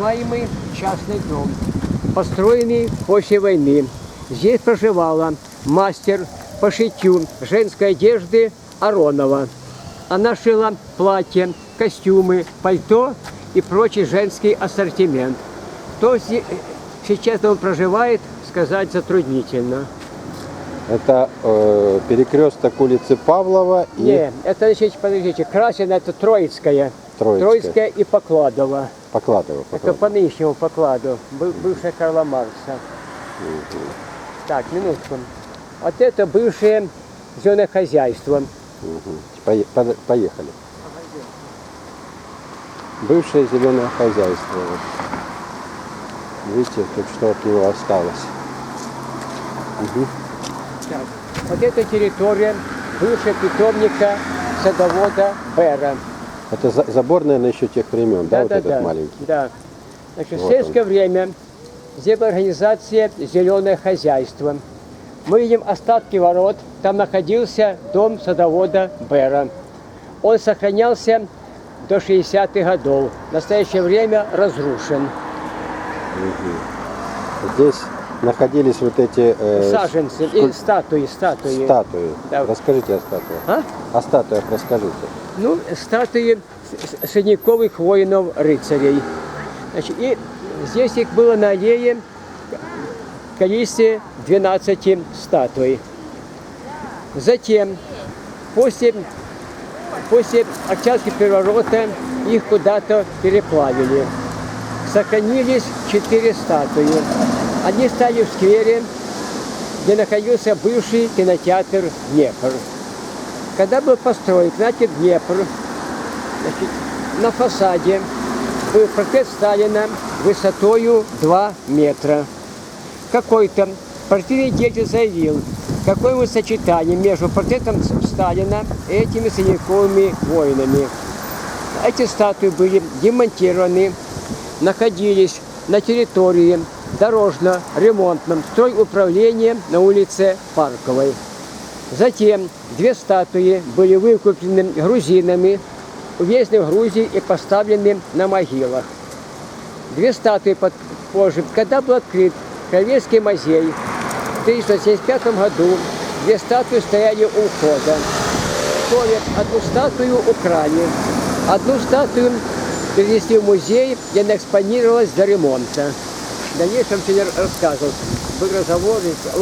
Называемый частный дом, построенный после войны. Здесь проживала мастер по шитью женской одежды Аронова. Она шила платья, костюмы, пальто и прочий женский ассортимент. То сейчас он проживает, сказать затруднительно. Это э, перекресток улицы Павлова и Не, это, значит, подождите, Красина это Троицкая. Троицкая. и Покладова. Покладова. Это нынешнему покладу, быв- бывшая Карла Маркса. Так, минутку. Вот это бывшее зеленое хозяйство. Под- Поехали. Бывшее зеленое хозяйство. вот. Видите, тут что от него осталось. Мгм. Так. Вот эта территория бывшая питомника садовода Бера. Это за- забор, наверное, еще тех времен, да, вот этот маленький? Да. Значит, в Вот советское время здесь была организация «Зеленое хозяйство». Мы видим остатки ворот. Там находился дом садовода Бера. Он сохранялся до 60-х годов. В настоящее время разрушен. Здесь находились вот эти э, Саженцы и скуль- статуи, статуи. статуи. Да. Расскажите о статуях. А? О статуях расскажите. Ну, статуи средневековых воинов-рыцарей. Значит, и здесь их было на аллее количестве 12 статуй. Затем, после, после Октябрьского переворота, их куда-то переплавили. Сохранились четыре статуи. Они стали в сквере, где находился бывший кинотеатр «Днепр». Когда был построен кинотеатр Днепр, значит, на фасаде был портрет Сталина высотою 2 метра. Какой-то партийный деятель заявил, какое вот сочетание между портретом Сталина и этими средневековыми воинами. Эти статуи были демонтированы, находились на территории дорожно-ремонтном стройуправления на улице Парковой. Затем две статуи были выкуплены грузинами, увезены в Грузию и поставлены на могилах. Две статуи позже, когда был открыт Кровецкий музей, в 1975 году две статуи стояли у входа. Совет одну статую украли, одну статую перенесли в музей, где она экспонировалась до ремонта. В дальнейшем тренер рассказывал, был разговор,